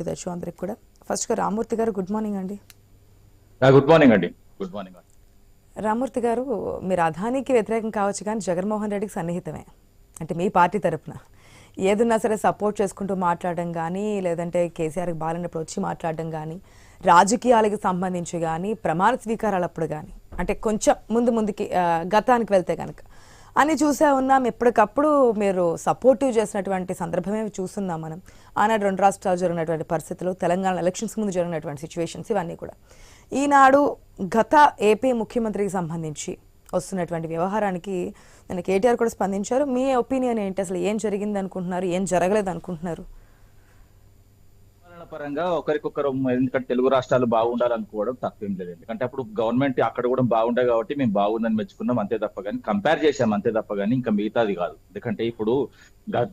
To the show అందరికి కూడా. ఫస్ట్గా రామూర్తి గారు గుడ్ మార్నింగ్ అండి. గుడ్ మార్నింగ్ అండి. గుడ్ మార్నింగ్ రామూర్తి గారు మీరు అదానికి వ్యతిరేకం కావచ్చు కానీ జగన్మోహన్ రెడ్డికి సన్నిహితమే. అంటే మీ పార్టీ తరపున. ఏదున్నా సరే సపోర్ట్ చేసుకుంటూ మాట్లాడడం కానీ లేదంటే కేసీఆర్కి బాలినప్పుడు వచ్చి మాట్లాడడం కానీ రాజకీయాలకు సంబంధించి కానీ ప్రమాణ స్వీకారాలప్పుడు కానీ అంటే కొంచెం ముందు ముందుకి గతానికి వెళ్తే కనుక అని చూసే ఉన్నాం. ఎప్పటికప్పుడు మీరు సపోర్టివ్ చేసినటువంటి సందర్భమే చూస్తున్నాం మనం. ఆనాడు రెండు రాష్ట్రాలు జరిగినటువంటి పరిస్థితులు తెలంగాణ ఎలక్షన్స్ ముందు జరిగినటువంటి సిచ్యువేషన్స్ ఇవన్నీ కూడా. ఈనాడు గత ఏపీ ముఖ్యమంత్రికి సంబంధించి వస్తున్నటువంటి వ్యవహారానికి నేను కేటీఆర్ కూడా స్పందించారు. మీ ఒపీనియన్ ఏంటి? అసలు ఏం జరిగింది అనుకుంటున్నారు ఏం జరగలేదు అనుకుంటున్నారు పరంగా ఒకరికొకరు ఎందుకంటే తెలుగు రాష్ట్రాలు బాగుండాలనుకోవడం తప్పేం లేదు. ఎందుకంటే అప్పుడు గవర్నమెంట్ అక్కడ కూడా బాగుండే కాబట్టి మేము బాగుందని మెచ్చుకున్నాం అంతే తప్ప కానీ కంపేర్ చేసాం అంతే తప్ప కానీ ఇంకా మిగతాది కాదు. ఎందుకంటే ఇప్పుడు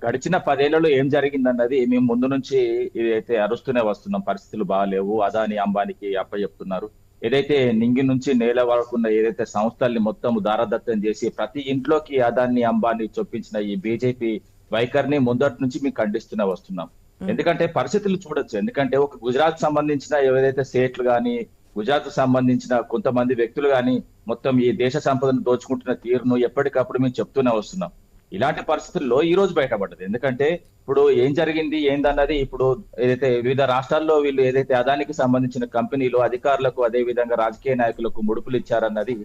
గడిచిన పదేళ్ళలో ఏం జరిగిందన్నది మేము ముందు నుంచి ఇదైతే అరుస్తూనే వస్తున్నాం. పరిస్థితులు బాగాలేవు. అదాని అంబానికి అప్ప చెప్తున్నారు. ఏదైతే నింగి నుంచి నేల వరకున్న ఏదైతే సంస్థల్ని మొత్తం దారదత్తం చేసి ప్రతి ఇంట్లోకి అదాన్ని అంబాన్ని చొప్పించిన ఈ బీజేపీ వైఖరిని ముందటి నుంచి మేము ఖండిస్తూనే వస్తున్నాం. ఎందుకంటే పరిస్థితులు చూడొచ్చు. ఎందుకంటే ఒక గుజరాత్ సంబంధించిన ఏవైతే స్టేట్లు కానీ గుజరాత్ సంబంధించిన కొంతమంది వ్యక్తులు కానీ మొత్తం ఈ దేశ సంపదను దోచుకుంటున్న తీరును ఎప్పటికప్పుడు మేము చెప్తూనే వస్తున్నాం. ఇలాంటి పరిస్థితుల్లో ఈ రోజు బయటపడ్డది. ఎందుకంటే ఇప్పుడు ఏం జరిగింది ఏందన్నది ఇప్పుడు ఏదైతే వివిధ రాష్ట్రాల్లో వీళ్ళు ఏదైతే అదానికి సంబంధించిన కంపెనీలు అధికారులకు అదే విధంగా రాజకీయ నాయకులకు ముడుపులు ఇచ్చారన్నది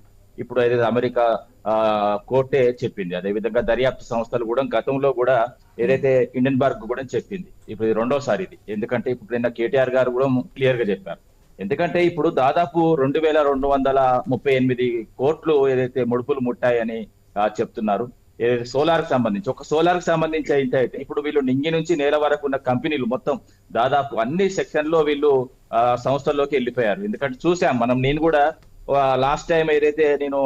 ఇప్పుడు ఏదైతే అమెరికా ఆ కోర్టే చెప్పింది. అదే విధంగా దర్యాప్తు సంస్థలు కూడా గతంలో కూడా ఏదైతే ఇండియన్ బార్గ్ కూడా చెప్పింది. ఇప్పుడు ఇది రెండోసారి ఇది. ఎందుకంటే ఇప్పుడు నిన్న కేటీఆర్ గారు కూడా క్లియర్గా చెప్పారు. ఎందుకంటే ఇప్పుడు దాదాపు రెండు వేల రెండు వందల ముప్పై ఎనిమిది కోట్లు ఏదైతే ముడుపులు ముట్టాయని చెప్తున్నారు. ఏదైతే సోలార్కి సంబంధించి ఒక సోలార్కి సంబంధించి అయితే ఇప్పుడు వీళ్ళు నింగి నుంచి నేల వరకు ఉన్న కంపెనీలు మొత్తం దాదాపు అన్ని సెక్షన్లో వీళ్ళు ఆ, సంస్థల్లోకి వెళ్ళిపోయారు. ఎందుకంటే చూసాం మనం నేను కూడా లాస్ట్ టైం ఏదైతే నేను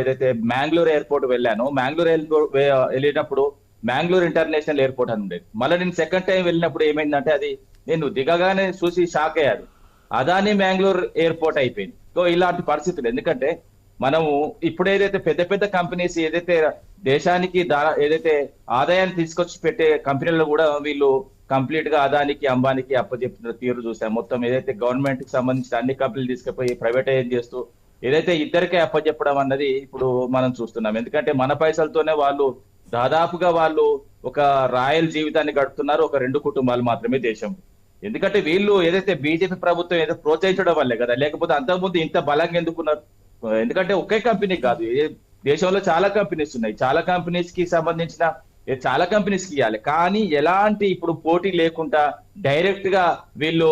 ఏదైతే మ్యాంగ్లూర్ ఎయిర్పోర్ట్ వెళ్ళాను మ్యాంగ్లూర్ ఎయిర్పోర్ట్ వెళ్ళేటప్పుడు మ్యాంగ్లూర్ ఇంటర్నేషనల్ ఎయిర్పోర్ట్ అని ఉండేది. మళ్ళీ నేను సెకండ్ టైం వెళ్ళినప్పుడు ఏమైందంటే అది నేను దిగగానే చూసి షాక్ అయ్యాను అదాని మ్యాంగ్లూర్ ఎయిర్పోర్ట్ అయిపోయింది. సో ఇలాంటి పరిస్థితులు. ఎందుకంటే మనము ఇప్పుడు ఏదైతే పెద్ద పెద్ద కంపెనీస్ ఏదైతే దేశానికి ఏదైతే ఆదాయాన్ని తీసుకొచ్చి పెట్టే కంపెనీలు కూడా వీళ్ళు కంప్లీట్గా అదానికి అంబానికి అప్పచెప్పిన తీరు చూసాం మొత్తం ఏదైతే గవర్నమెంట్కి సంబంధించిన అన్ని కంపెనీలు తీసుకుపోయి ప్రైవేటైజ్ చేస్తూ ఏదైతే ఇద్దరికే అప్పచెప్పడం అన్నది ఇప్పుడు మనం చూస్తున్నాం. ఎందుకంటే మన పైసలతోనే వాళ్ళు దాదాపుగా వాళ్ళు ఒక రాయల్ జీవితాన్ని గడుపుతున్నారు ఒక రెండు కుటుంబాలు మాత్రమే దేశం. ఎందుకంటే వీళ్ళు ఏదైతే బీజేపీ ప్రభుత్వం ఏదో ప్రోత్సహించడం వల్లే కదా లేకపోతే అంతకుముందు ఇంత బలంగా ఎందుకున్నారు? ఎందుకంటే ఒకే కంపెనీ కాదు ఏ- దేశంలో చాలా కంపెనీస్ ఉన్నాయి. చాలా కంపెనీస్కి సంబంధించిన చాలా కంపెనీస్కి ఇవ్వాలి కానీ ఎలాంటి ఇప్పుడు పోటీ లేకుండా డైరెక్ట్గా వీళ్ళు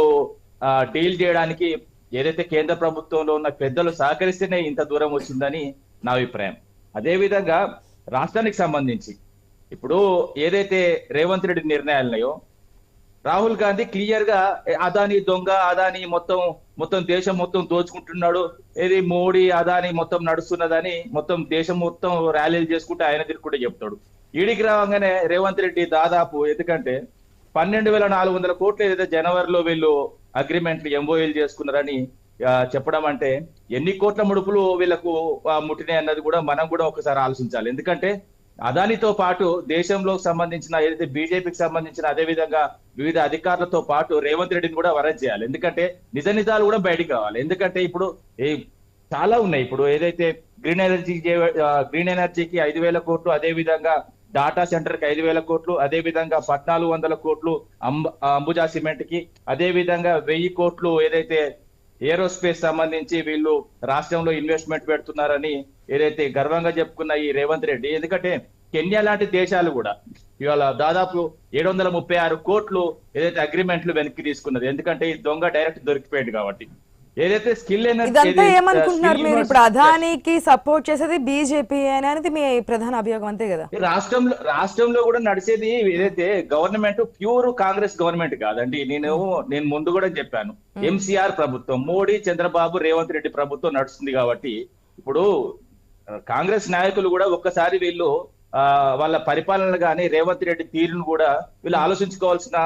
డీల్ చేయడానికి ఏదైతే కేంద్ర ప్రభుత్వంలో ఉన్న పెద్దలు సహకరిస్తేనే ఇంత దూరం వచ్చిందని నా అభిప్రాయం. అదేవిధంగా రాష్ట్రానికి సంబంధించి ఇప్పుడు ఏదైతే రేవంత్ రెడ్డి నిర్ణయాలు ఉన్నాయో రాహుల్ గాంధీ క్లియర్గా అదాని దొంగ అదాని మొత్తం మొత్తం దేశం మొత్తం దోచుకుంటున్నాడు. ఏది మోడీ అదాని మొత్తం నడుస్తున్నదని మొత్తం దేశం మొత్తం ర్యాలీలు చేసుకుంటే ఆయన తిరుగుకుంటే చెప్తాడు. ఈడికి రావంగానే రేవంత్ రెడ్డి దాదాపు ఎందుకంటే పన్నెండు వేల నాలుగు వందల కోట్లు ఏదైతే జనవరిలో వీళ్ళు అగ్రిమెంట్లు ఎంఓఎల్ చేసుకున్నారని చెప్పడం అంటే ఎన్ని కోట్ల ముడుపులు వీళ్ళకు ముట్టినాయి అన్నది కూడా మనం కూడా ఒకసారి ఆలోచించాలి. ఎందుకంటే అదానితో పాటు దేశంలో సంబంధించిన ఏదైతే బీజేపీకి సంబంధించిన అదే విధంగా వివిధ అధికారులతో పాటు రేవంత్ రెడ్డిని కూడా వరద చేయాలి. ఎందుకంటే నిజ నిజాలు కూడా బయటికి కావాలి ఎందుకంటే ఇప్పుడు చాలా ఉన్నాయి. ఇప్పుడు ఏదైతే గ్రీన్ ఎనర్జీ గ్రీన్ ఎనర్జీకి ఐదు వేల కోట్లు అదే విధంగా డాటా సెంటర్కి ఐదు వేల కోట్లు అదే విధంగా పద్నాలుగు వందల కోట్లు అంబుజా సిమెంట్కి అదే విధంగా వెయ్యి కోట్లు ఏదైతే ఏరోస్పేస్ సంబంధించి వీళ్ళు రాష్ట్రంలో ఇన్వెస్ట్మెంట్ పెడుతున్నారని ఏదైతే గర్వంగా చెప్పుకున్న ఈ రేవంత్ రెడ్డి. ఎందుకంటే కెన్యా లాంటి దేశాలు కూడా ఇవాళ దాదాపు ఏడు వందల ముప్పై ఆరు కోట్లు ఏదైతే అగ్రిమెంట్లు వెనక్కి తీసుకున్నది. ఎందుకంటే ఈ దొంగ డైరెక్ట్ దొరికిపోయాడు కాబట్టి. ఏదైతే స్కిల్ ఇదంతా ఏమనుకుంటున్నారు మీరు? ఇప్పుడు అదానికి సపోర్ట్ చేసేది బీజేపీ అనేది మీ ప్రధాన అభియోగం అంతే కదా? రాష్ట్రంలో రాష్ట్రంలో కూడా నడిచేది ఏదైతే గవర్నమెంట్ ప్యూర్ కాంగ్రెస్ గవర్నమెంట్ కాదండి. నేను నేను ముందు కూడా చెప్పాను. ఎంసీఆర్ ప్రభుత్వం మోడీ చంద్రబాబు రేవంత్ రెడ్డి ప్రభుత్వం నడుస్తుంది కాబట్టి ఇప్పుడు కాంగ్రెస్ నాయకులు కూడా ఒక్కసారి వీళ్ళు ఆ వాళ్ళ పరిపాలన గాని రేవంత్ రెడ్డి తీరును కూడా వీళ్ళు ఆలోచించుకోవాల్సిన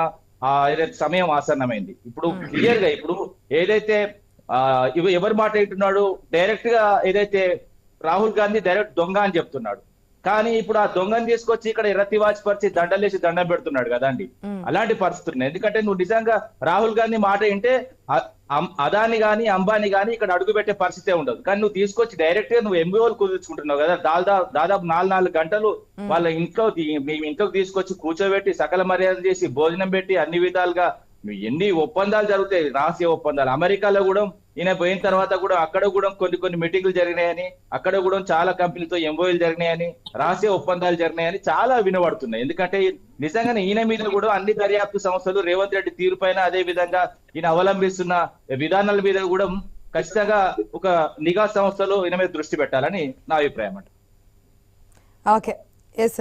ఆ ఏదైతే సమయం ఆసన్నమైంది. ఇప్పుడు క్లియర్గా ఇప్పుడు ఏదైతే ఇవి ఎవరు మాట వింటున్నాడు? డైరెక్ట్గా ఏదైతే రాహుల్ గాంధీ డైరెక్ట్ దొంగ అని చెప్తున్నాడు. కానీ ఇప్పుడు ఆ దొంగని తీసుకొచ్చి ఇక్కడ ఎర్రతివాచి పరిచి దండలేసి దండం పెడుతున్నాడు కదండి అలాంటి పరిస్థితులు ఉన్నాయి. ఎందుకంటే నువ్వు నిజంగా రాహుల్ గాంధీ మాట అం- అదాని గాని అంబానీ గాని ఇక్కడ అడుగు పెట్టే పరిస్థితే ఉండదు. కానీ నువ్వు తీసుకొచ్చి డైరెక్ట్గా నువ్వు ఎంబీఓలు కుదుర్చుకుంటున్నావు కదా దాదాపు దాదాపు నాలుగు నాలుగు గంటలు వాళ్ళ ఇంట్లో తీ- మీ ఇంట్లోకి తీసుకొచ్చి కూర్చోబెట్టి సకల మర్యాదలు చేసి భోజనం పెట్టి అన్ని విధాలుగా ఎన్ని ఒప్పందాలు జరుగుతాయి రహస్య ఒప్పందాలు. అమెరికాలో కూడా ఈయన పోయిన తర్వాత కూడా అక్కడ కూడా కొన్ని కొన్ని మీటింగ్లు జరిగినాయని అక్కడ కూడా చాలా కంపెనీలతో ఎంఓఎలు జరిగినాయని రహస్య ఒప్పందాలు జరిగినాయని చాలా వినబడుతున్నాయి. ఎందుకంటే నిజంగానే ఈయన మీద కూడా అన్ని దర్యాప్తు సంస్థలు రేవంత్ రెడ్డి తీరు పైన అదే విధంగా ఈయన అవలంబిస్తున్న విధానాల మీద కూడా ఖచ్చితంగా ఒక నిఘా సంస్థలు ఈయన మీద దృష్టి పెట్టాలని నా అభిప్రాయం అండి. Okay yes